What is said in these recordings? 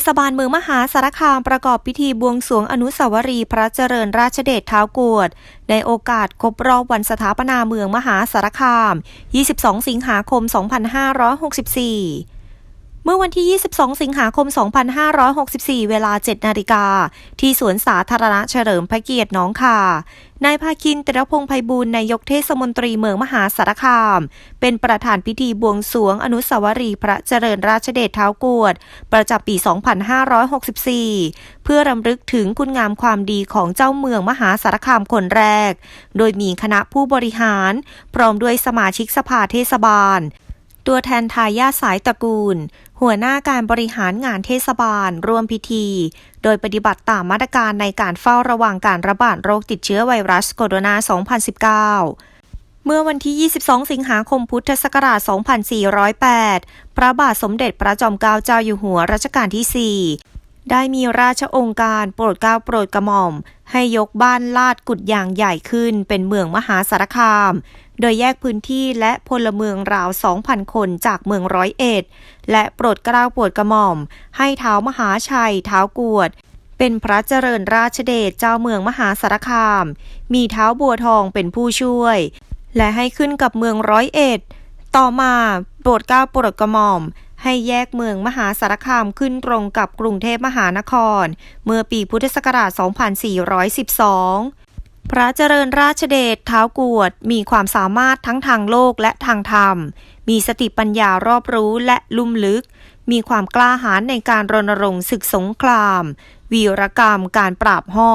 ทศบาลเมืองมหาสารคามประกอบพิธีบวงสรวงอนุสาวรีย์พระเจริญราชเดชเท้ากวด ในโอกาสครบรอบวันสถาปนาเมืองมหาสารคาม 22 สิงหาคม 2564เมื่อวันที่ 22 สิงหาคม 2564 เวลา 7 นาฬิกา ที่สวนสาธารณะเฉลิมพระเกียรติหน้องคา นายภาคินตรพงษ์ไพบูลนายกเทศมนตรีเมืองมหาสารคาม เป็นประธานพิธีบวงสวงอนุสาวรีย์พระเจริญราชเดชเท้ากวด ประจำปี 2564 เพื่อรำลึกถึงคุณงามความดีของเจ้าเมืองมหาสารคามคนแรก โดยมีคณะผู้บริหาร พร้อมด้วยสมาชิกสภาเทศบาล ตัวแทนทายาทสายตระกูล หัวหน้าการบริหารงานเทศบาล ร่วมพิธี โดยปฏิบัติตามมาตรการในการเฝ้าระวังการระบาดโรคติดเชื้อไวรัสโคโรนา 2019เมื่อวันที่ 22 สิงหาคม พุทธศักราช 2408 พระบาทสมเด็จพระจอมเกล้าเจ้าอยู่หัวรัชกาลที่ 4 ได้มีราชองค์การโปรดเกล้าโปรดกระหม่อม ให้ยกบ้านลาดกุดยางใหญ่ขึ้นเป็นเมืองมหาสารคาม โดยแยกพื้นที่และพลเมืองราว 2,000 คนจากเมืองร้อยเอ็ด และโปรดเกล้าโปรดกระหม่อม ให้เท้ามหาชัยเท้ากวด เป็นพระเจริญราชเดชเจ้าเมืองมหาสารคาม มีเท้าบัวทองเป็นผู้ช่วย และให้ขึ้นกับเมืองร้อยเอ็ด ต่อมาโปรดเกล้าโปรดกระหม่อม ให้แยกเมืองมหาสารคามขึ้นตรงกับกรุงเทพมหานคร เมื่อปีพุทธศักราช 2412 พระเจริญราชเดชเท้ากวด มีความสามารถทั้งทางโลกและทางธรรม มีสติปัญญารอบรู้และลุ่มลึก มีความกล้าหาญในการรณรงค์ศึกสงคราม วีรกรรมการปราบห่อ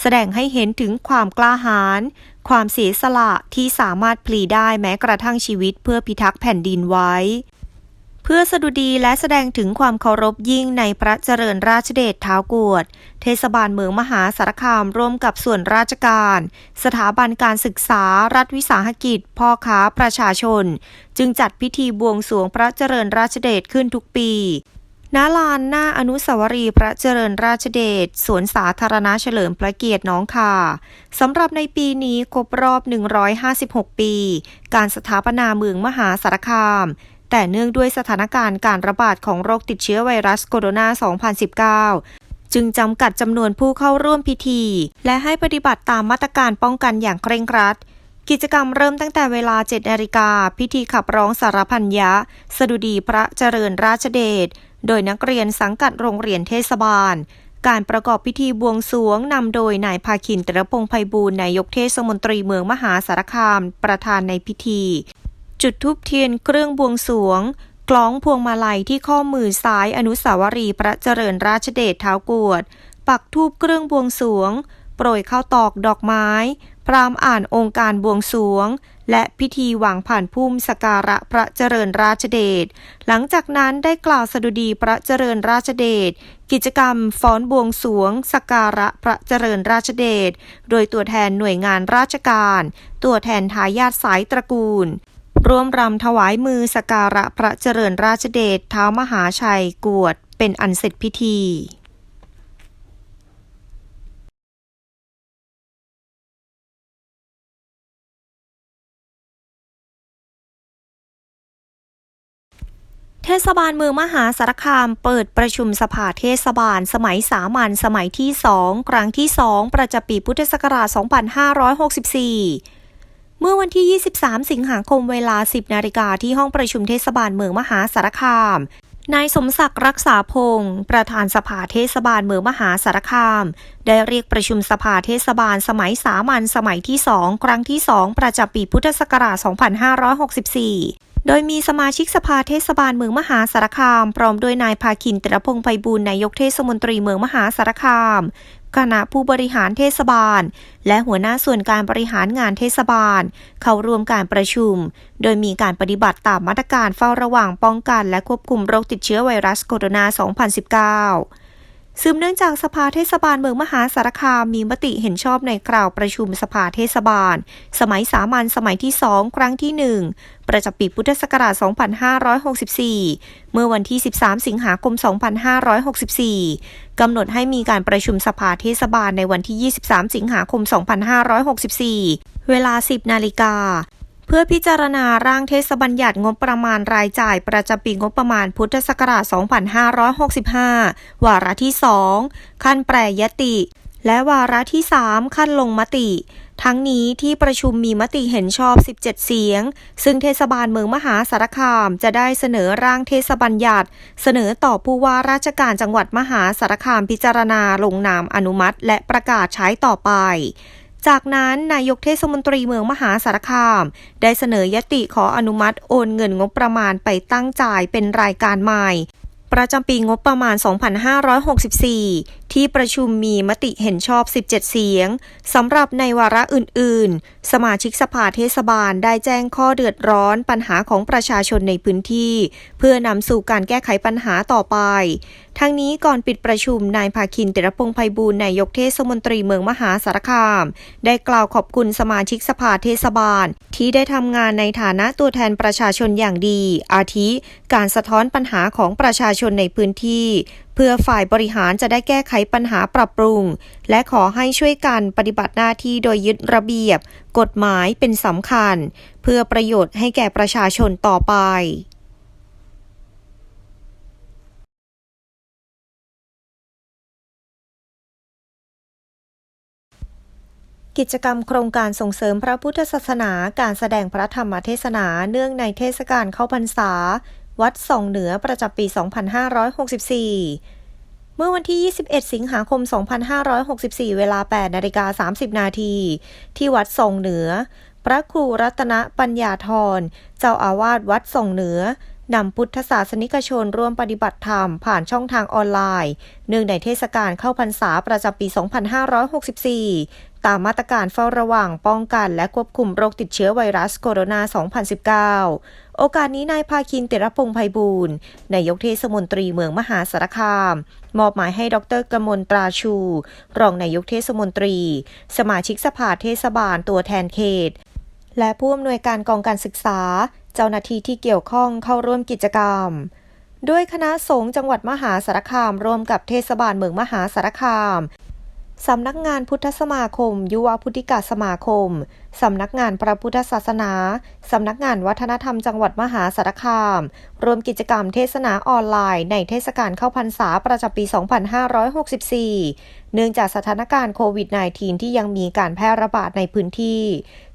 แสดงให้เห็นถึงความกล้าหาญ ความเสียสละที่สามารถพลีได้แม้กระทั่งชีวิตเพื่อพิทักษ์แผ่นดินไว้ เพื่อสดุดีและแสดงถึงความเคารพยิ่งในพระเจริญราชเดชเท้ากวด เทศบาลเมืองมหาสารคามร่วมกับส่วนราชการ สถาบันการศึกษารัฐวิสาหกิจ พ่อค้าประชาชน จึงจัดพิธีบวงสรวงพระเจริญราชเดชขึ้นทุกปีณลานหน้าอนุสาวรีย์พระเจริญราชเดช สวนสาธารณะเฉลิมพระเกียรติน้องคาสำหรับในปีนี้ครบรอบ 156 ปี การสถาปนาเมืองมหาสารคาม แต่เนื่องด้วยสถานการณ์การระบาดของโรคติดเชื้อไวรัสโคโรนา 2019จึงจำกัดจำนวนผู้เข้าร่วมพิธี และให้ปฏิบัติตามมาตรการป้องกันอย่างเคร่งครัด กิจกรรมเริ่มตั้งแต่เวลา 7นาฬิกา พิธีขับร้องสารพันยะ สดุดีพระเจริญราชเดช โดยนักเรียนสังกัดโรงเรียนเทศบาล การประกอบพิธีบวงสรวงนำโดยนายภาคินตรพงไพบูลนายกเทศมนตรีเมืองมหาสารคาม ประธานในพิธี จุดทูบเทียนเครื่องบวงสวงคล้องพวงมาลัยที่ข้อมือซ้ายอนุสาวรีย์พระเจริญราชเดชเท้ากวด ปักทูบเครื่องบวงสวง โปรยข้าวตอกดอกไม้ พรามอ่านองค์การบวงสวง และพิธีวางผ่านพุ่มสการะพระเจริญราชเดช หลังจากนั้นได้กล่าวสดุดีพระเจริญราชเดช กิจกรรมฟ้อนบวงสวง สกการะพระเจริญราชเดช โดยตัวแทนหน่วยงานราชการ ตัวแทนทายาทสายตระกูล ร่วมรำถวายมือสการะพระเจริญราชเดชเท้ามหาชัยกวดเป็นอันเสร็จพิธีเทศบาลเมืองมหาสารคามเปิดประชุมสภาเทศบาล สมัยสามัญสมัยที่ 2 ครั้งที่ 2 ประจำปีพุทธศักราช 2564 เมื่อวันที่ 23 สิงหาคมเวลา 10 นาฬิกาที่ห้องประชุมเทศบาลเมืองมหาสารคาม นายสมศักดิ์รักษาพงศ์ประธานสภาเทศบาลเมืองมหาสารคาม ได้เรียกประชุมสภาเทศบาลสมัยสามัญสมัยที่ 2 ครั้งที่ 2 ประจำปีพุทธศักราช 2564โดยมีสมาชิกสภาเทศบาลเมืองมหาสารคาม พร้อมด้วยนายภาคินตรพงษ์ไพบูลนายกเทศมนตรีเมืองมหาสารคาม คณะผู้บริหารเทศบาล และหัวหน้าส่วนการบริหารงานเทศบาล เข้าร่วมการประชุม โดยมีการปฏิบัติตามมาตรการเฝ้าระวังป้องกัน และควบคุมโรคติดเชื้อไวรัสโคโรนา 2019 สืบเนื่องจากสภาเทศบาลเมืองมหาสารคามมีมติเห็นชอบในกล่าวประชุมสภาเทศบาล สมัยสามัญสมัยที่2ครั้งที่1ประจำปีพุทธศักราช 2564 เมื่อวันที่ 13 สิงหาคม 2564 กำหนดให้มีการประชุมสภาเทศบาลในวันที่ 23 สิงหาคม 2564 เวลา 10 นาฬิกา เพื่อพิจารณาร่างเทศบัญญัติงบประมาณรายจ่ายประจำปีงบประมาณพุทธศักราช 2565 วาระที่ 2 ขั้นแปรยติ และวาระที่ 3 ขั้นลงมติ ทั้งนี้ที่ประชุมมีมติเห็นชอบ 17 เสียง ซึ่งเทศบาลเมืองมหาสารคามจะได้เสนอร่างเทศบัญญัติ เสนอต่อผู้ว่าราชการจังหวัดมหาสารคามพิจารณาลงนามอนุมัติ และประกาศใช้ต่อไป จากนั้นนายกเทศมนตรีเมืองมหาสารคาม ได้เสนอยติขออนุมัติโอนเงินงบประมาณไปตั้งจ่ายเป็นรายการใหม่ ประจำปีงบประมาณ 2564 ที่ประชุมมีมติเห็นชอบ 17 เสียงสำหรับในวาระอื่น ๆ สมาชิกสภาเทศบาลได้แจ้งข้อเดือดร้อนปัญหาของประชาชนในพื้นที่ เพื่อนำสู่การแก้ไขปัญหาต่อไป ทั้งนี้ก่อนปิดประชุมนายภาคินติรพงไพบูลย์นายกเทศมนตรีเมืองมหาสารคาม ได้กล่าวขอบคุณสมาชิกสภาเทศบาล ที่ได้ทำงานในฐานะตัวแทนประชาชนอย่างดี อาทิ การสะท้อนปัญหาของประชาชนในพื้นที่ เพื่อฝ่ายบริหารจะได้แก้ไขปัญหาปรับปรุง และขอให้ช่วยกันปฏิบัติหน้าที่โดยยึดระเบียบ กฎหมายเป็นสำคัญ เพื่อประโยชน์ให้แก่ประชาชนต่อไปกิจกรรมโครงการส่งเสริมพระพุทธศาสนา การแสดงพระธรรมเทศนาเนื่องในเทศกาลเข้าพรรษา วัดส่องเหนือประจำปี 2564 เมื่อวันที่ 21 สิงหาคม 2564 เวลา 8 นาฬิกา 30 นาที ที่วัดส่องเหนือ พระครูรัตนปัญญาธร เจ้าอาวาสวัดส่องเหนือนำพุทธศาสนิกชนร่วมปฏิบัติธรรม ผ่านช่องทางออนไลน์ เนื่องในเทศกาลเข้าพรรษาประจำปี 2564 ตามมาตรการเฝ้าระวังป้องกันและควบคุมโรคติดเชื้อไวรัสโคโรนา 2019 โอกาสนี้นายภาคินเติรพงไพบูลย์นายกเทศมนตรีเมืองมหาสารคาม มอบหมายให้ดรกมลตราชู รองนายกเทศมนตรี สมาชิกสภาเทศบาลตัวแทนเขต และผู้อำนวยการกองการศึกษา เจ้าหน้าที่ที่เกี่ยวข้องเข้าร่วมกิจกรรมด้วยคณะสงฆ์จังหวัดมหาสารคามร่วมกับเทศบาลเมืองมหาสารคาม สำนักงานพุทธสมาคม ยุวพุทธิกาสมาคม สำนักงานพระพุทธศาสนา สำนักงานวัฒนธรรมจังหวัดมหาสารคาม รวมกิจกรรมเทศนาออนไลน์ในเทศกาลเข้าพรรษาประจำปี 2564 เนื่องจากสถานการณ์โควิด -19 ที่ยังมีการแพร่ระบาดในพื้นที่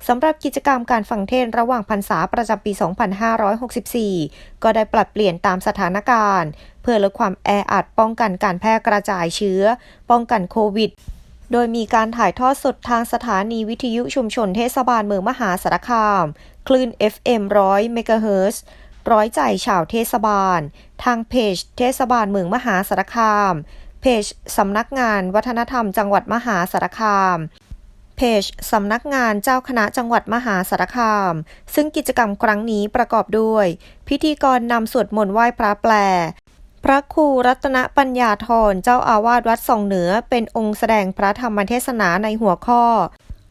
สำหรับกิจกรรมการฟังเทศระหว่างพรรษาประจำปี 2564 ก็ได้ปรับเปลี่ยนตามสถานการณ์ เพื่อลดความแออัดป้องกันการแพร่กระจายเชื้อ ป้องกันโควิด โดยมีการถ่ายทอดสดทางสถานีวิทยุชุมชนเทศบาลเมืองมหาสารคาม คลื่น FM 100เมกะเฮิรตซ์ร้อยใจชาวเทศบาล ทางเพจเทศบาลเมืองมหาสารคาม เพจสำนักงานวัฒนธรรมจังหวัดมหาสารคามเพจสำนักงานเจ้าคณะจังหวัดมหาสารคาม ซึ่งกิจกรรมครั้งนี้ประกอบด้วย พิธีกรนำสวดมนต์ไหว้พระแปล พระครูรัตนปัญญาธรเจ้าอาวาสวัดส่องเหนือ เป็นองค์แสดงพระธรรมเทศนาในหัวข้อ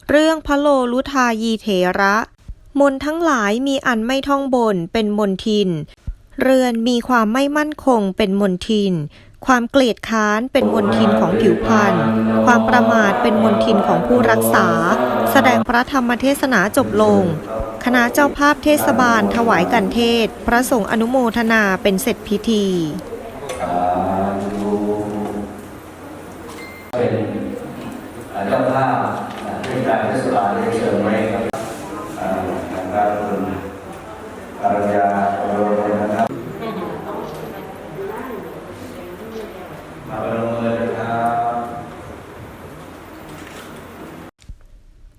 เรื่องพระโลลุทายีเถระ มนต์ทั้งหลายมีอันไม่ท่องบนเป็นมนทิน เรือนมีความไม่มั่นคงเป็นมนทิน ความเกลียดค้านเป็นมนทินของผิวพรรณความประมาทเป็นมนทินของผู้รักษา แสดงพระธรรมเทศนาจบลง คณะเจ้าภาพเทศบาลถวายกันเทศ พระสงฆ์อนุโมทนาเป็นเสร็จพิธี เป็นเจ้าภาพที่การเทศบาลได้เชิญไว้ครับอ่าทางด้านคุณปรัญญาโอโรนะครับมาประเมินนะครับ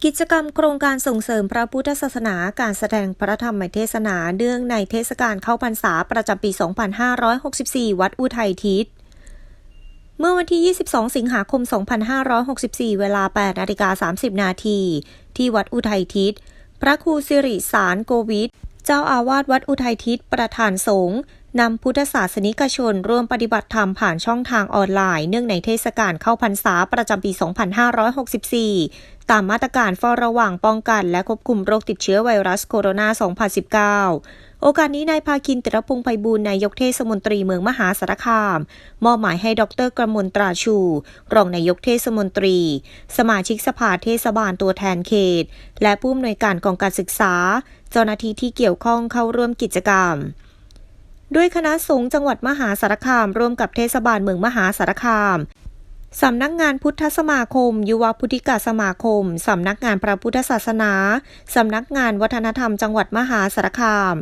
กิจกรรมโครงการส่งเสริมพระพุทธศาสนาการแสดงพระธรรมเทศนาเนื่องในเทศกาลเข้าพรรษาประจำปี 2564 วัดอุทัยทิศเมื่อวันที่ 22 สิงหาคม 2564 เวลา 8นาฬิกา30 นาทีที่วัดอุทัยทิศ พระครูสิริสารโกวิทเจ้าอาวาสวัดอุทัยทิศประธานสงฆ์ นำพุทธศาสนิกชนร่วมปฏิบัติธรรมผ่านช่องทางออนไลน์เนื่องในเทศกาลเข้าพรรษาประจำปี 2564 ตามมาตรการเฝ้าระวังป้องกันและควบคุมโรคติดเชื้อไวรัสโคโรนา 2019 โอกาสนี้นายภาคินติรพงไพบูลนายกเทศมนตรีเมืองมหาสารคาม มอบหมายให้ดรกระมวลตราชู รองนายกเทศมนตรี สมาชิกสภาเทศบาลตัวแทนเขต และผู้อำนวยการกองการศึกษา เจ้าหน้าที่ที่เกี่ยวข้องเข้าร่วมกิจกรรม ด้วยคณะสงฆ์จังหวัดมหาสารคาม ร่วมกับเทศบาลเมืองมหาสารคามสำนักงานพุทธสมาคม ยุวพุทธิกาสมาคม สำนักงานพระพุทธศาสนา สำนักงานวัฒนธรรมจังหวัดมหาสารคาม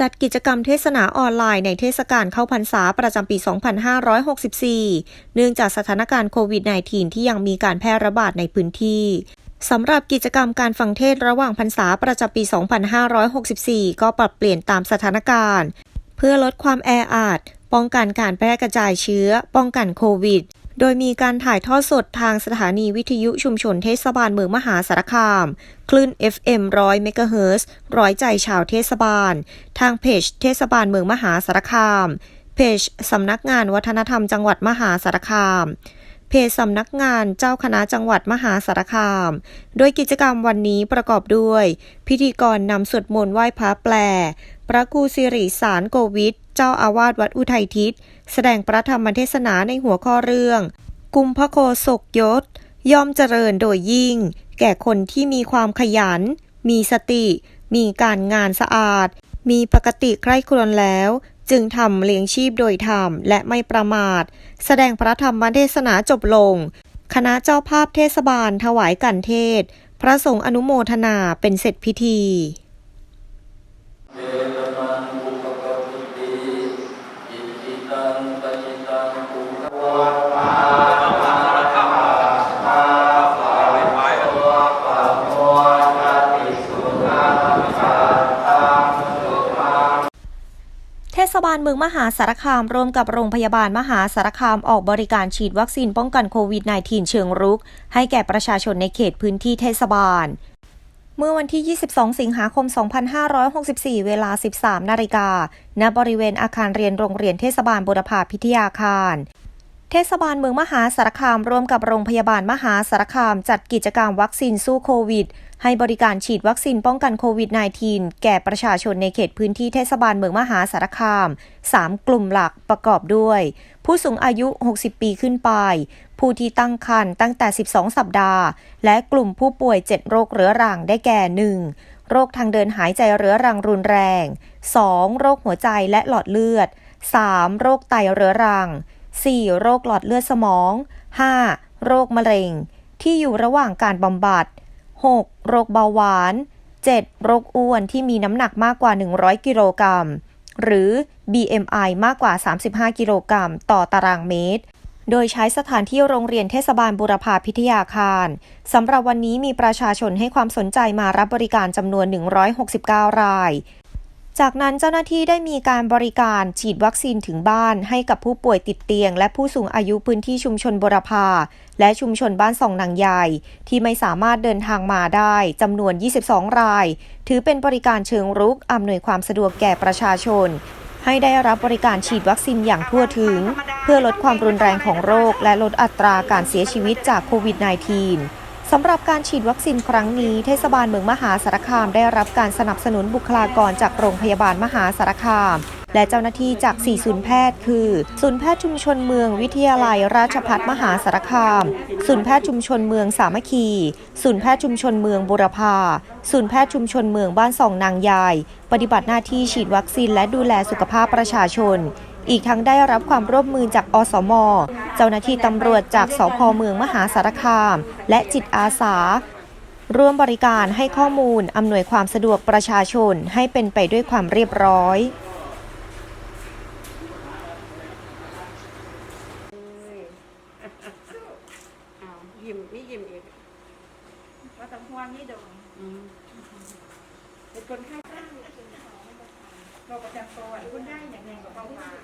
จัดกิจกรรมเทศนาออนไลน์ในเทศกาลเข้าพรรษาประจำปี 2564 เนื่องจากสถานการณ์โควิด -19 ที่ยังมีการแพร่ระบาดในพื้นที่สำหรับกิจกรรมการฟังเทศระหว่างพรรษาประจำปี 2564 ก็ปรับเปลี่ยนตามสถานการณ์ พื่อลดความแออัดป้องกันการแพร่กระจายเชื้อ ป้องกันโควิด โดยมีการถ่ายทอดสดทางสถานีวิทยุชุมชนเทศบาลเมืองมหาสารคาม คลื่น FM 100เมกะเฮิรตซ์ร้อยใจชาวเทศบาล ทางเพจเทศบาลเมืองมหาสารคาม เพจสำนักงานวัฒนธรรมจังหวัดมหาสารคามเพจสำนักงานเจ้าคณะจังหวัดมหาสารคาม โดยกิจกรรมวันนี้ประกอบด้วย พิธีกรนำสวดมนต์ไหว้พระแปลพระครูสิริสารโกวิทเจ้าอาวาสวัดอุทัยทิศ แสดงพระธรรมเทศนาในหัวข้อเรื่อง กุมพโคศกยศ ย่อมเจริญโดยยิ่ง แก่คนที่มีความขยัน มีสติ มีการงานสะอาด มีปกติใคร่ครวญแล้ว จึงทำเลี้ยงชีพโดยธรรมและไม่ประมาท แสดงพระธรรมเทศนาจบลง คณะเจ้าภาพเทศบาลถวายกันเทศ พระสงฆ์อนุโมทนาเป็นเสร็จพิธี ศบาลเมืองมหาสารคามร่วมกับโรงพยาบาลมหาสารคามออกบริการฉีดวัคซีนป้องกันโควิด -19 เชิงรุก ให้แก่ประชาชนในเขตพื้นที่เทศบาล เมื่อวันที่ 22 สิงหาคม 2564 เวลา 13 นาฬิกา ณ บริเวณอาคารเรียนโรงเรียนเทศบาลบุรพาพิทยาคาร เทศบาลเมืองมหาสารคามร่วมกับโรงพยาบาลมหาสารคาม จัดกิจกรรมวัคซีนสู้โควิด ให้บริการฉีดวัคซีนป้องกันโควิด -19 แก่ประชาชนในเขตพื้นที่เทศบาลเมืองมหาสารคาม 3 กลุ่มหลักประกอบด้วย ผู้สูงอายุ 60 ปีขึ้นไป ผู้ที่ตั้งครรภ์ตั้งแต่ 12 สัปดาห์ และกลุ่มผู้ป่วย 7 โรคเรื้อรังได้แก่ 1. โรคทางเดินหายใจเรื้อรังรุนแรง 2. โรคหัวใจและหลอดเลือด 3. โรคไตเรื้อรัง 4. โรคหลอดเลือดสมอง 5. โรคมะเร็ง ที่อยู่ระหว่างการบำบัด 6. โรคเบาหวาน 7. โรคอ้วนที่มีน้ำหนักมากกว่า 100 กิโลกรัม หรือ BMI มากกว่า 35 กิโลกรัมต่อตารางเมตร โดยใช้สถานที่โรงเรียนเทศบาลบุรพาพิทยาคารสำหรับวันนี้มีประชาชนให้ความสนใจมารับบริการจำนวน 169 ราย จากนั้นเจ้าหน้าที่ได้มีการบริการฉีดวัคซีนถึงบ้านให้กับผู้ป่วยติดเตียง และผู้สูงอายุพื้นที่ชุมชนบุรพาและชุมชนบ้านส่องนางใหญ่ที่ไม่สามารถเดินทางมาได้จำนวน 22 ราย ถือเป็นบริการเชิงรุกอำนวยความสะดวกแก่ประชาชน ให้ได้รับบริการฉีดวัคซีนอย่างทั่วถึง เพื่อลดความรุนแรงของโรค และลดอัตราการเสียชีวิตจากโควิด -19 สำหรับการฉีดวัคซีนครั้งนี้ เทศบาลเมืองมหาสารคามได้รับการสนับสนุนบุคลากรจากโรงพยาบาลมหาสารคาม และเจ้าหน้าที่จาก 4 ศูนย์แพทย์ คือ ศูนย์แพทย์ชุมชนเมืองวิทยาลัยราชภัฏมหาสารคาม ศูนย์แพทย์ชุมชนเมืองสามัคคี ศูนย์แพทย์ชุมชนเมืองบุรพา ศูนย์แพทย์ชุมชนเมืองบ้านส่องนางยาย ปฏิบัติหน้าที่ฉีดวัคซีนและดูแลสุขภาพประชาชน อีกทั้งได้รับความร่วมมือจากอสม เจ้าหน้าที่ตำรวจจากสพเมืองมหาสารคาม และจิตอาสา ร่วมบริการให้ข้อมูลอำนวยความสะดวกประชาชนให้เป็นไปด้วยความเรียบร้อย อ้าวยิ้มนี่ยิ้มอีก ว่าต้องห่วงนี่ดง อืม เป็นคนไข้โรคประจำตัวคุณได้อย่างไรกับเบาหวาน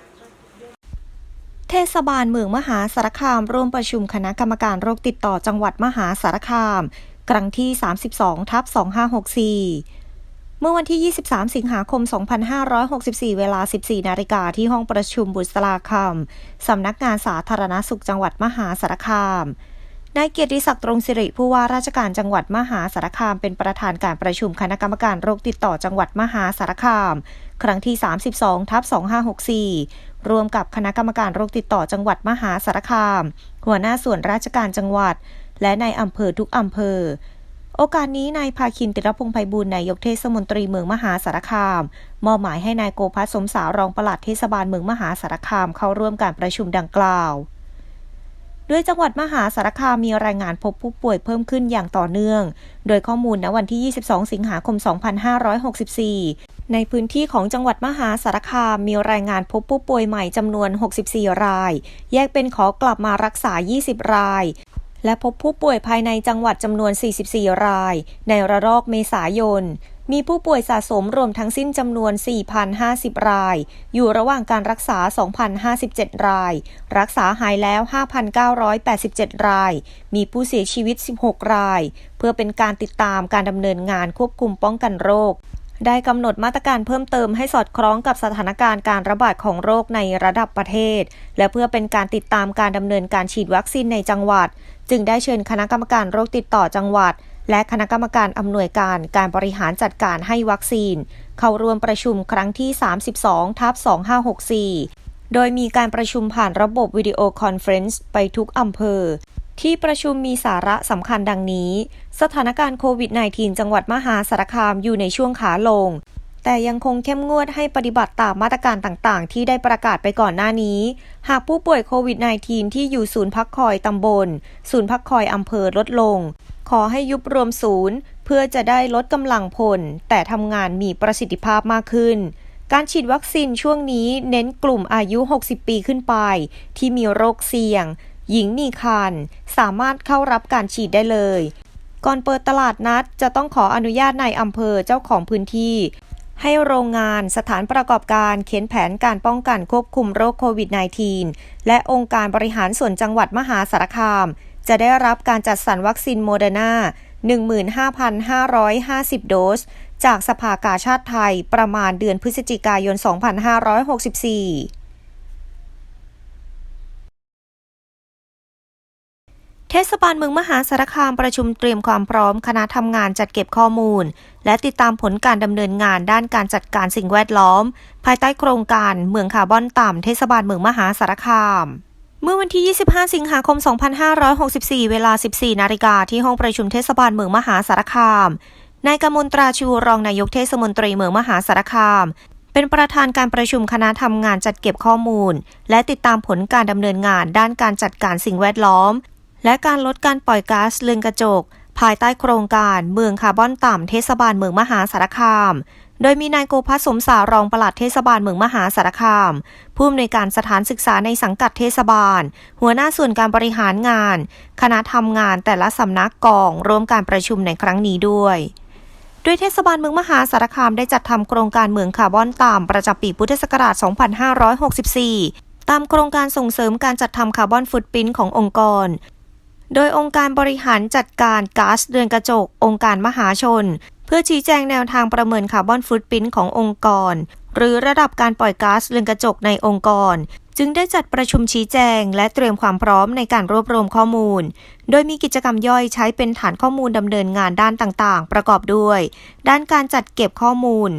เทศบาลเมืองมหาสารคาม ร่วมประชุมคณะกรรมการโรคติดต่อจังหวัดมหาสารคาม ครั้งที่ 32 ทับ 2564 เมื่อวันที่ 23 สิงหาคม 2564 เวลา 14 นาฬิกาที่ห้องประชุมบุษราคำ สำนักงานสาธารณสุขจังหวัดมหาสารคามนายเกียรติศักดิ์ตรงสิริผู้ว่าราชการจังหวัดมหาสารคาม เป็นประธานการประชุมคณะกรรมการโรคติดต่อจังหวัดมหาสารคาม ครั้งที่ 32ทับ2564 รวมกับคณะกรรมการโรคติดต่อจังหวัดมหาสารคาม หัวหน้าส่วนราชการจังหวัด และในอำเภอทุกอำเภอ โอกาสนี้นายภาคินติรพงษ์ไพบูลนายกเทศมนตรีเมืองมหาสารคาม มอบหมายให้นายโกภัสสมสารรองปลัดเทศบาลเมืองมหาสารคามเข้าร่วมการประชุมดังกล่าวด้วยจังหวัดมหาสารคามมีรายงานพบผู้ป่วยเพิ่มขึ้นอย่างต่อเนื่อง โดยข้อมูลณวันที่ 22 สิงหาคม 2564 ในพื้นที่ของจังหวัดมหาสารคามมีรายงานพบผู้ป่วยใหม่จำนวน 64 ราย แยกเป็นขอกลับมารักษา 20 ราย และพบผู้ป่วยภายในจังหวัดจำนวน 44 ราย ในระลอกเมษายน มีผู้ป่วยสะสมรวมทั้งสิ้นจำนวน 4,050 ราย อยู่ระหว่างการรักษา 2,057 ราย รักษาหายแล้ว 5,987 ราย มีผู้เสียชีวิต 16 ราย เพื่อเป็นการติดตามการดำเนินงานควบคุมป้องกันโรค ได้กำหนดมาตรการเพิ่มเติมให้สอดคล้องกับสถานการณ์การระบาดของโรคในระดับประเทศ และเพื่อเป็นการติดตามการดำเนินการฉีดวัคซีนในจังหวัด จึงได้เชิญคณะกรรมการโรคติดต่อจังหวัด และคณะกรรมการอำนวยการการบริหารจัดการให้วัคซีน เข้าร่วมประชุมครั้งที่ 32ทับ2564 โดยมีการประชุมผ่านระบบวิดีโอคอนเฟรนซ์ไปทุกอำเภอ ที่ประชุมมีสาระสำคัญดังนี้ สถานการณ์โควิด -19 จังหวัดมหาสารคามอยู่ในช่วงขาลง แต่ยังคงเข้มงวดให้ปฏิบัติตามมาตรการต่างๆ ที่ได้ประกาศไปก่อนหน้านี้ หากผู้ป่วยโควิด -19 ที่อยู่ศูนย์พักคอยตำบล ศูนย์พักคอยอำเภอลดลง ขอให้ยุบรวมศูนย์ เพื่อจะได้ลดกำลังพล แต่ทำงานมีประสิทธิภาพมากขึ้นการฉีดวัคซีนช่วงนี้เน้นกลุ่มอายุ 60 ปีขึ้นไป ที่มีโรคเสี่ยง หญิงมีครรภ์สามารถเข้ารับการฉีดได้เลย ก่อนเปิดตลาดนัดจะต้องขออนุญาตนายอำเภอเจ้าของพื้นที่ ให้โรงงานสถานประกอบการเขียนแผนการป้องกันควบคุมโรคโควิด -19 และองค์การบริหารส่วนจังหวัดมหาสารคาม จะได้รับการจัดสรรวัคซีนโมเดอร์นา15,550 โดส จากสภากาชาติไทยประมาณเดือนพฤศจิกายน 2564 เทศบาลเมืองมหาสารคามประชุมเตรียมความพร้อมคณะทำงานจัดเก็บข้อมูล และติดตามผลการดำเนินงานด้านการจัดการสิ่งแวดล้อม ภายใต้โครงการเมืองคาร์บอนต่ำเทศบาลเมืองมหาสารคามเมื่อวันที่ 25 สิงหาคม 2564 เวลา 14 นาฬิกาที่ห้องประชุมเทศบาลเมืองมหาสารคาม นายกมลตราชูรองนายกเทศมนตรีเมืองมหาสารคาม เป็นประธานการประชุมคณะทำงานจัดเก็บข้อมูล และติดตามผลการดำเนินงานด้านการจัดการสิ่งแวดล้อม และการลดการปล่อยก๊าซเรือนกระจก ภายใต้โครงการเมืองคาร์บอนต่ำเทศบาลเมืองมหาสารคาม โดยมีนายโกภัสสมสารองปลัดเทศบาลเมืองมหาสารคาม ผู้อำนวยการสถานศึกษาในสังกัดเทศบาล หัวหน้าส่วนการบริหารงาน คณะทำงานแต่ละสำนักกองร่วมการประชุมในครั้งนี้ด้วยโดยเทศบาลเมืองมหาสารคามได้จัดทำโครงการเมืองคาร์บอนต่ำประจำปีพุทธศักราช 2564 ตามโครงการส่งเสริมการจัดทำคาร์บอนฟุตปรินท์ขององค์กร โดยองค์การบริหารจัดการก๊าซเรือนกระจก องค์การมหาชน เพื่อชี้แจงแนวทางประเมินคาร์บอนฟุตปรินท์ขององค์กร หรือระดับการปล่อยก๊าซเรือนกระจกในองค์กร จึงได้จัดประชุมชี้แจง และเตรียมความพร้อมในการรวบรวมข้อมูล โดยมีกิจกรรมย่อยใช้เป็นฐานข้อมูลดำเนินงานด้านต่างๆ ประกอบด้วย ด้านการจัดเก็บข้อมูล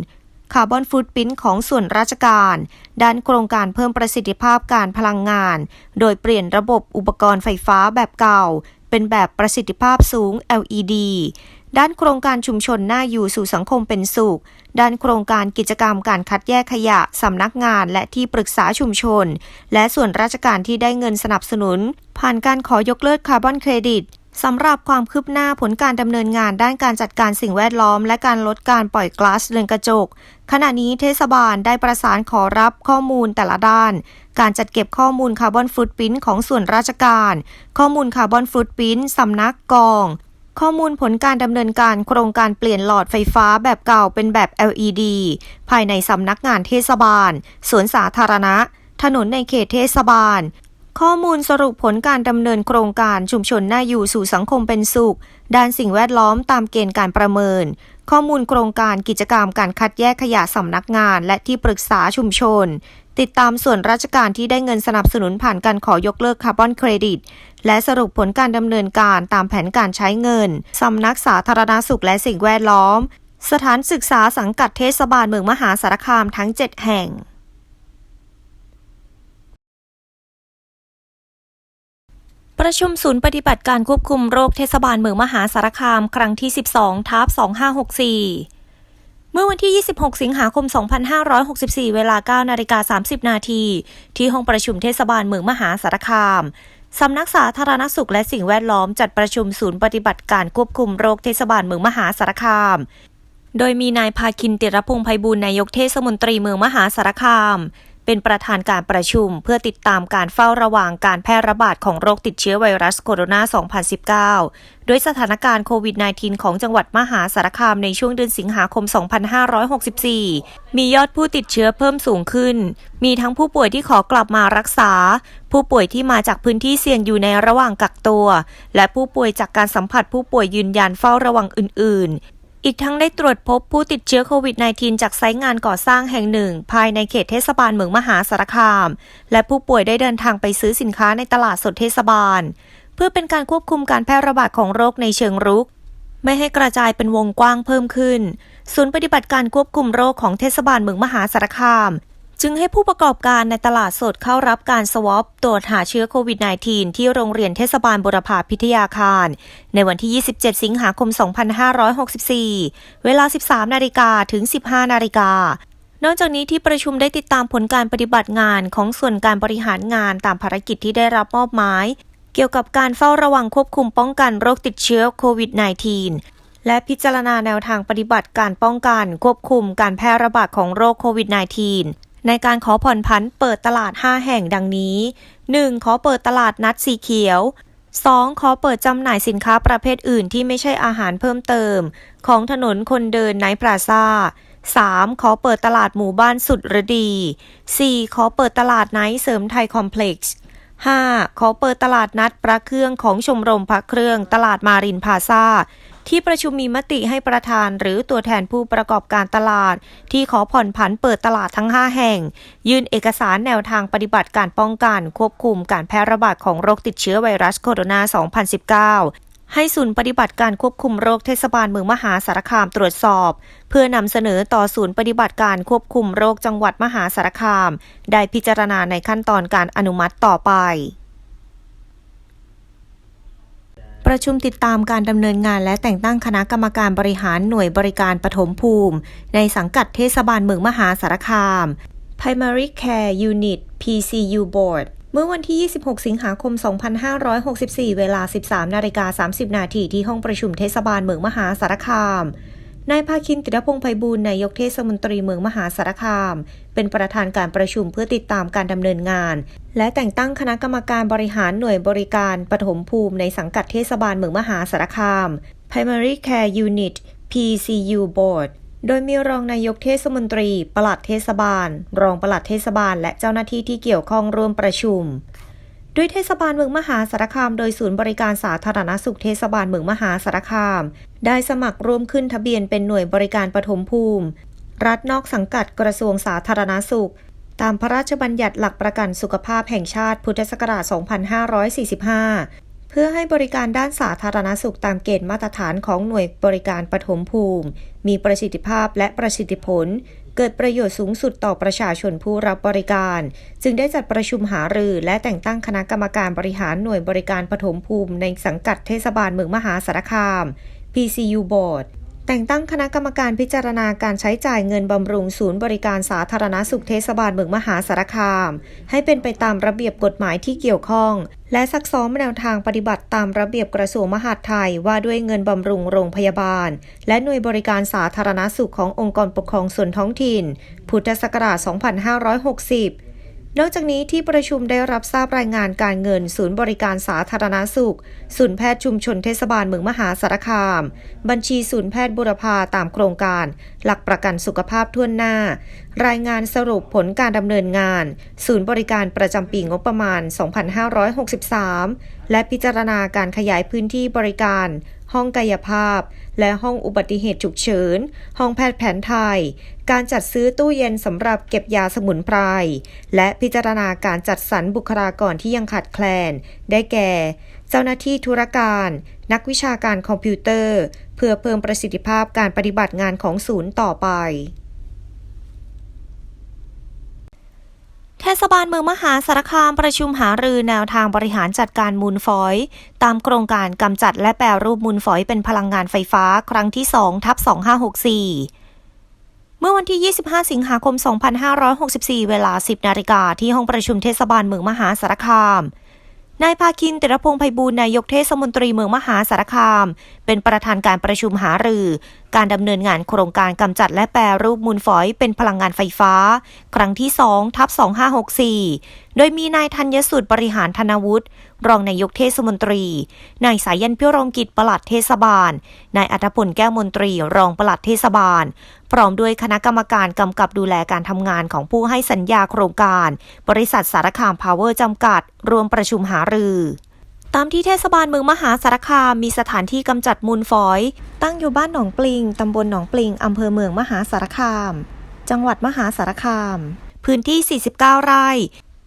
คาร์บอนฟุตปรินของส่วนราชการ ด้านโครงการเพิ่มประสิทธิภาพการพลังงาน โดยเปลี่ยนระบบอุปกรณ์ไฟฟ้าแบบเก่า เป็นแบบประสิทธิภาพสูง LED ด้านโครงการชุมชนน่าอยู่สู่สังคมเป็นสุข ด้านโครงการกิจกรรมการคัดแยกขยะ สำนักงานและที่ปรึกษาชุมชน และส่วนราชการที่ได้เงินสนับสนุน ผ่านการขอยกเลิกคาร์บอนเครดิต สำหรับความคืบหน้าผลการดำเนินงานด้านการจัดการสิ่งแวดล้อม และการลดการปล่อยก๊าซเรือนกระจก ขณะนี้เทศบาลได้ประสานขอรับข้อมูลแต่ละด้าน การจัดเก็บข้อมูลคาร์บอนฟุตปรินของส่วนราชการ ข้อมูลคาร์บอนฟุตปรินสำนักกอง ข้อมูลผลการดำเนินการโครงการเปลี่ยนหลอดไฟฟ้าแบบเก่าเป็นแบบ LED ภายในสำนักงานเทศบาล สวนสาธารณะ ถนนในเขตเทศบาล ข้อมูลสรุปผลการดำเนินโครงการชุมชนน่าอยู่สู่สังคมเป็นสุข ด้านสิ่งแวดล้อมตามเกณฑ์การประเมิน ข้อมูลโครงการกิจกรรมการคัดแยกขยะสำนักงาน และที่ปรึกษาชุมชน ติดตามส่วนราชการที่ได้เงินสนับสนุนผ่านการขอยกเลิกคาร์บอนเครดิต และสรุปผลการดำเนินการตามแผนการใช้เงินสำนักสาธารณสุขและสิ่งแวดล้อม สถานศึกษาสังกัดเทศบาลเมืองมหาสารคามทั้ง 7 แห่ง ประชุมศูนย์ปฏิบัติการควบคุมโรคเทศบาลเมืองมหาสารคามครั้งที่ 12ทับ2564 เมื่อวันที่ 26 สิงหาคม 2564 เวลา 9 นาฬิกา 30 นาที ที่ห้องประชุมเทศบาลเมืองมหาสารคามสำนักสาธารณสุขและสิ่งแวดล้อมจัดประชุมศูนย์ปฏิบัติการควบคุมโรคเทศบาลเมืองมหาสารคาม โดยมีนายพาคินติรพงษ์ไพบูลนายกเทศมนตรีเมืองมหาสารคาม เป็นประธานการประชุม เพื่อติดตามการเฝ้าระวังการแพร่ระบาดของโรคติดเชื้อไวรัสโคโรนา 2019ด้วยสถานการณ์โควิด -19 ของจังหวัดมหาสารคามในช่วงเดือนสิงหาคม 2564 มียอดผู้ติดเชื้อเพิ่มสูงขึ้น มีทั้งผู้ป่วยที่ขอกลับมารักษา ผู้ป่วยที่มาจากพื้นที่เสี่ยงอยู่ในระหว่างกักตัว และผู้ป่วยจากการสัมผัสผู้ป่วยยืนยันเฝ้าระวังอื่น ๆ อีกทั้งได้ตรวจพบผู้ติดเชื้อโควิด -19 จากไซต์งานก่อสร้างแห่งหนึ่ง ภายในเขตเทศบาลเมืองมหาสารคาม และผู้ป่วยได้เดินทางไปซื้อสินค้าในตลาดสดเทศบาล เพื่อเป็นการควบคุมการแพร่ระบาดของโรคในเชิงรุก ไม่ให้กระจายเป็นวงกว้างเพิ่มขึ้น ศูนย์ปฏิบัติการควบคุมโรคของเทศบาลเมืองมหาสารคาม จึงให้ผู้ประกอบการในตลาดสดเข้ารับการสวอปตรวจหาเชื้อโควิด -19 ที่โรงเรียนเทศบาลบุรพาพิทยาคาร ในวันที่ 27 สิงหาคม 2564 เวลา 13 นาฬิกาถึง 15 นาฬิกานอกจากนี้ที่ประชุมได้ติดตามผลการปฏิบัติงานของส่วนการบริหารงานตามภารกิจที่ได้รับมอบหมาย เกี่ยวกับการเฝ้าระวังควบคุมป้องกันโรคติดเชื้อโควิด -19 และพิจารณาแนวทางปฏิบัติการป้องกันควบคุมการแพร่ระบาดของโรคโควิด -19 ในการขอผ่อนผันเปิดตลาด 5 แห่งดังนี้ 1. ขอเปิดตลาดนัดสีเขียว 2. ขอเปิดจำหน่ายสินค้าประเภทอื่นที่ไม่ใช่อาหารเพิ่มเติม ของถนนคนเดินไนท์พลาซา 3. ขอเปิดตลาดหมู่บ้านสุดฤดี 4. ขอเปิดตลาดไนท์เสริมไทยคอมเพล็กซ์ 5. ขอเปิดตลาดนัดพระเครื่องของชมรมพระเครื่องตลาดมารินพาซา ที่ประชุมมีมติให้ประธานหรือตัวแทนผู้ประกอบการตลาด ที่ขอผ่อนผันเปิดตลาดทั้ง 5 แห่ง ยื่นเอกสารแนวทางปฏิบัติการป้องกันควบคุมการแพร่ระบาดของโรคติดเชื้อไวรัสโคโรนา 2019ให้ศูนย์ปฏิบัติการควบคุมโรคเทศบาลเมืองมหาสารคามตรวจสอบ เพื่อนำเสนอต่อศูนย์ปฏิบัติการควบคุมโรคจังหวัดมหาสารคาม ได้พิจารณาในขั้นตอนการอนุมัติต่อไป ประชุมติดตามการดำเนินงานและแต่งตั้งคณะกรรมการบริหารหน่วยบริการปฐมภูมิ ในสังกัดเทศบาลเมืองมหาสารคาม Primary Care Unit PCU Board เมื่อวันที่ 26 สิงหาคม 2564 เวลา 13 นาฬิกา 30 นาทีที่ห้องประชุมเทศบาลเมืองมหาสารคาม นายภาคินติรพงษ์ไพบูลนายกเทศมนตรีเมืองมหาสารคาม เป็นประธานการประชุมเพื่อติดตามการดำเนินงาน และแต่งตั้งคณะกรรมการบริหารหน่วยบริการปฐมภูมิในสังกัดเทศบาลเมืองมหาสารคาม Primary Care Unit PCU Board โดยมีรองนายกเทศมนตรี ปลัดเทศบาล รองปลัดเทศบาล และเจ้าหน้าที่ที่เกี่ยวข้องร่วมประชุม โดยเทศบาลเมืองมหาสารคาม โดยศูนย์บริการสาธารณสุขเทศบาลเมืองมหาสารคาม ได้สมัครร่วมขึ้นทะเบียนเป็นหน่วยบริการปฐมภูมิ รัฐนอกสังกัดกระทรวงสาธารณสุข ตามพระราชบัญญัติหลักประกันสุขภาพแห่งชาติพุทธศักราช 2545 เพื่อให้บริการด้านสาธารณสุขตามเกณฑ์มาตรฐานของหน่วยบริการปฐมภูมิ มีประสิทธิภาพและประสิทธิผล เกิดประโยชน์สูงสุดต่อประชาชนผู้รับบริการ จึงได้จัดประชุมหารือและแต่งตั้งคณะกรรมการบริหารหน่วยบริการปฐมภูมิในสังกัดเทศบาลเมืองมหาสารคาม PCU Board แต่งตั้งคณะกรรมการพิจารณาการใช้จ่ายเงินบำรุงศูนย์บริการสาธารณสุขเทศบาลเมืองมหาสารคาม ให้เป็นไปตามระเบียบกฎหมายที่เกี่ยวข้อง และซักซ้อมแนวทางปฏิบัติตามระเบียบกระทรวงมหาดไทยว่าด้วยเงินบำรุงโรงพยาบาล และหน่วยบริการสาธารณสุขขององค์กรปกครองส่วนท้องถิ่น พุทธศักราช 2560 นอกจากนี้ที่ประชุมได้รับทราบรายงานการเงิน ศูนย์บริการสาธารณสุข ศูนย์แพทย์ชุมชนเทศบาลเมืองมหาสารคาม บัญชีศูนย์แพทย์บุรพาตามโครงการ หลักประกันสุขภาพทั่วหน้า รายงานสรุปผลการดำเนินงาน ศูนย์บริการประจำปีงบประมาณ 2563 และพิจารณาการขยายพื้นที่บริการ ห้องกายภาพ และห้องอุบัติเหตุฉุกเฉิน ห้องแพทย์แผนไทย การจัดซื้อตู้เย็นสำหรับเก็บยาสมุนไพร และพิจารณาการจัดสรรบุคลากรที่ยังขาดแคลน ได้แก่ เจ้าหน้าที่ธุรการ นักวิชาการคอมพิวเตอร์ เพื่อเพิ่มประสิทธิภาพการปฏิบัติงานของศูนย์ต่อไป เทศบาลเมืองมหาสารคามประชุมหารือแนวทางบริหารจัดการมูลฝอย ตามโครงการกำจัดและแปรรูปมูลฝอยเป็นพลังงานไฟฟ้าครั้งที่2ทับ2564 เมื่อวันที่ 25 สิงหาคม 2564 เวลา 10 นาฬิกาที่ห้องประชุมเทศบาลเมืองมหาสารคาม นายภาคินติรพงศ์ไพบูลย์นายกเทศมนตรีเมืองมหาสารคาม เป็นประธานการประชุมหารือ การดำเนินงานโครงการกำจัดและแปรรูปมูลฝอยเป็นพลังงานไฟฟ้า ครั้งที่ 2 ทับ 2564 โดยมีนายธัญสุดบริหารธนวุฒิรองนายกเทศมนตรี นายสายันพิรมกิจปลัดเทศบาล นายอัธพลแก้วมนตรี รองปลัดเทศบาล พร้อมด้วยคณะกรรมการกำกับดูแลการทำงานของผู้ให้สัญญาโครงการ บริษัทสารคามพาวเวอร์จำกัด รวมประชุมหารือตามที่เทศบาลเมืองมหาสารคามมีสถานที่กำจัดมูลฝอย ตั้งอยู่บ้านหนองปลิง ตำบลหนองปลิง อำเภอเมืองมหาสารคาม จังหวัดมหาสารคาม พื้นที่ 49 ไร่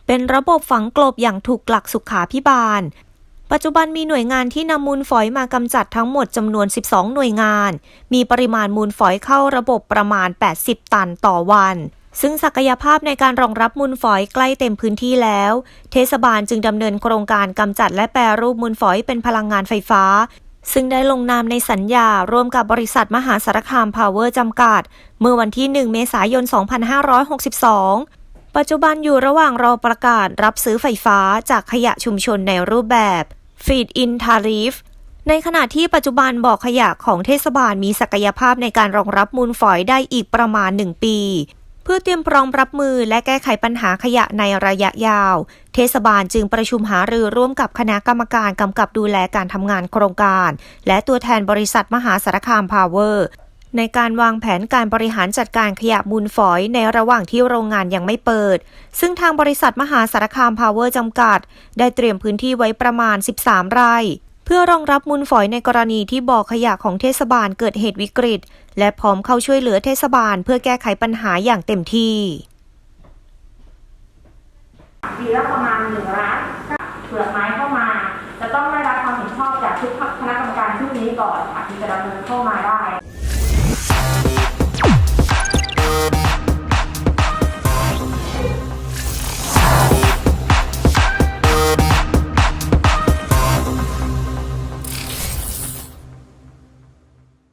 เป็นระบบฝังกลบอย่างถูกหลักสุขาพิบาล ปัจจุบันมีหน่วยงานที่นำมูลฝอยมากำจัดทั้งหมดจำนวน 12 หน่วยงาน มีปริมาณมูลฝอยเข้าระบบประมาณ 80 ตันต่อวันซึ่งศักยภาพในการรองรับมูลฝอยใกล้เต็มพื้นที่แล้ว เทศบาลจึงดำเนินโครงการกำจัดและแปรรูปมูลฝอยเป็นพลังงานไฟฟ้า ซึ่งได้ลงนามในสัญญา ร่วมกับบริษัทมหาสารคามพาวเวอร์จำกัด เมื่อวันที่ 1 เมษายน 2562 ปัจจุบันอยู่ระหว่างรอประกาศรับซื้อไฟฟ้าจากขยะชุมชนในรูปแบบ Feed in Tariff ในขณะที่ปัจจุบันบ่อขยะของเทศบาลมีศักยภาพในการรองรับมูลฝอยได้อีกประมาณ 1 ปี เพื่อเตรียมพร้อมรับมือและแก้ไขปัญหาขยะในระยะยาว เทศบาลจึงประชุมหารือร่วมกับคณะกรรมการกำกับดูแลการทำงานโครงการ และตัวแทนบริษัทมหาสารคามพาวเวอร์ ในการวางแผนการบริหารจัดการขยะมูลฝอยในระหว่างที่โรงงานยังไม่เปิด ซึ่งทางบริษัทมหาสารคามพาวเวอร์จำกัด ได้เตรียมพื้นที่ไว้ประมาณ 13 ไร่เพื่อรองรับมูลฝอยในกรณีที่บ่อขยะของเทศบาลเกิดเหตุวิกฤต และพร้อมเข้าช่วยเหลือเทศบาลเพื่อแก้ไขปัญหาอย่างเต็มที่ปีละประมาณหนึ่งล้านเปลือกไม้เข้ามา จะต้องได้รับความเห็นชอบจากทุกคณะกรรมการชุดนี้ก่อนค่ะถึงจะดำเนินเข้ามาได้